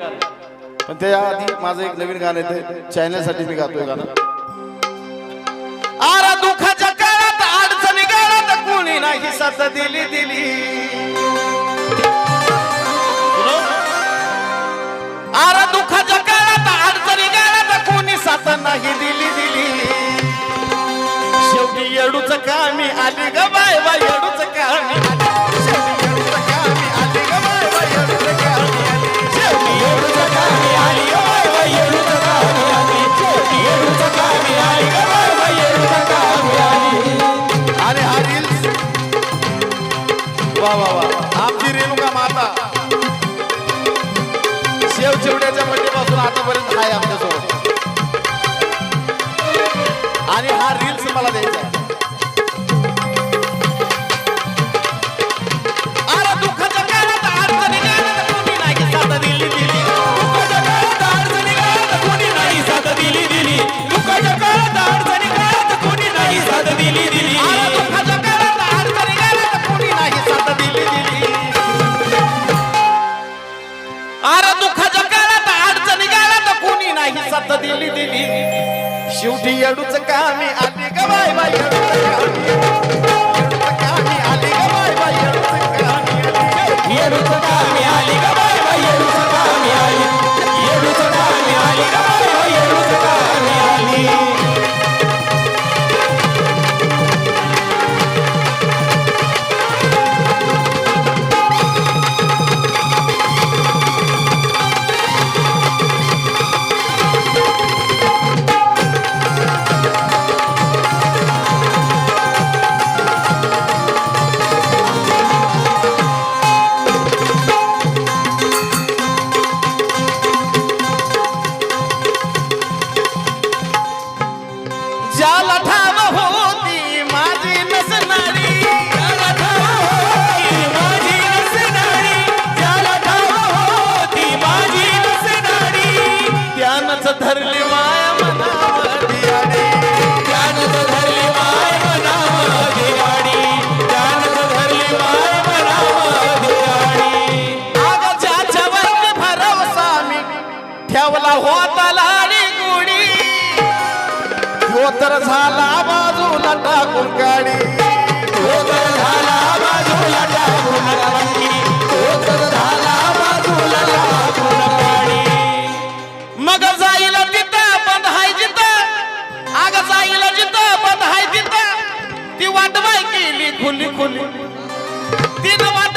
पण त्याच्या आधी माझं एक नवीन गाणं येते चॅनलसाठी मी गातोय गाणं. आरा दुःखाच्या काळात अडचणी काळात कोणी नाही साथ दिली दिली. आरा दुःखाच्या काळात अडचणी काळात कोणी साथ नाही दिली दिली. शेवटी येडूच कामी आली ग आतापर्यंत आहे आमच्यासोबत. आणि हा रील्स मला द्यायचा आहे. साथ दिली दिली. शेवटी येडूच कामी आली. ग बाय बाय येडूच कामी. ज्याला ठाव होती माझी नसणारी ज्याला ठाव होती माझी नसणारी ज्याला होती माझी नसणारी त्यानंच धरली माय मनामध्ये त्यानंच धरली माय मनामध्ये त्यानंच धरली माय मनामध्ये आडी. अगं भरवसा मी ठेवला होता लाडी हो झाला बाजू लटा काढी हो झाला बाजू लटा काढी हो झाला बाजू लटा काढी मग जाईल तिथं बंद हाय तिथं आग जाईल जिथं बंद हाय तिथं. ती वाटवाय केली खुली खुली. तिनं वाट